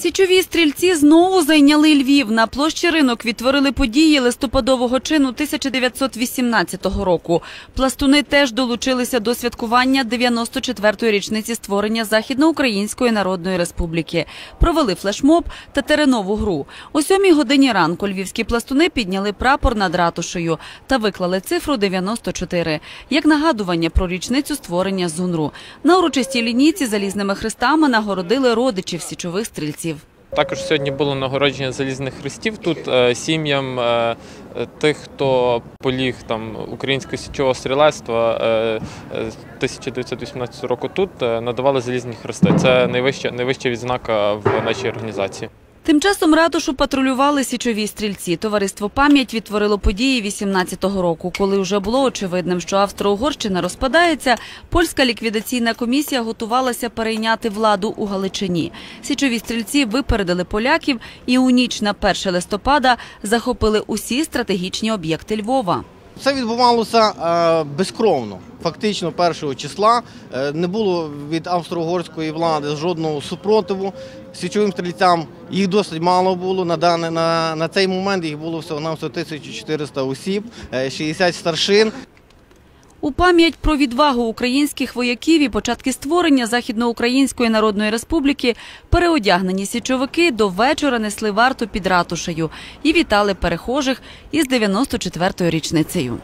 Січові стрільці знову зайняли Львів. На площі ринок відтворили події листопадового чину 1918 року. Пластуни теж долучилися до святкування 94-ї річниці створення Західноукраїнської Народної Республіки. Провели флешмоб та теренову гру. О сьомій годині ранку львівські пластуни підняли прапор над ратушею та виклали цифру 94, як нагадування про річницю створення ЗУНРу. На урочистій лінійці залізними хрестами нагородили родичів січових стрільців. Також сьогодні було нагородження залізних хрестів тут е, сім'ям е, е, тих, хто поліг там українського січового стрілецтва е, е, 1918 року. Тут е, надавали залізні хрести. Це найвища найвища відзнака в нашій організації. Тим часом ратушу патрулювали січові стрільці. Товариство «Пам'ять» відтворило події 18-го року. Коли вже було очевидним, що Австро-Угорщина розпадається, польська ліквідаційна комісія готувалася перейняти владу у Галичині. Січові стрільці випередили поляків і у ніч на 1 листопада захопили усі стратегічні об'єкти Львова. Це відбувалося е, безкровно. Фактично, першого числа е, не було від австро-угорської влади жодного супротиву. Січовим стрільцям їх досить мало було. На, даний, на, на цей момент їх було всього на 1400 осіб, е, 60 старшин. У пам'ять про відвагу українських вояків і початки створення Західноукраїнської Народної Республіки переодягнені січовики до вечора несли варту під ратушею і вітали перехожих із 94-ю річницею.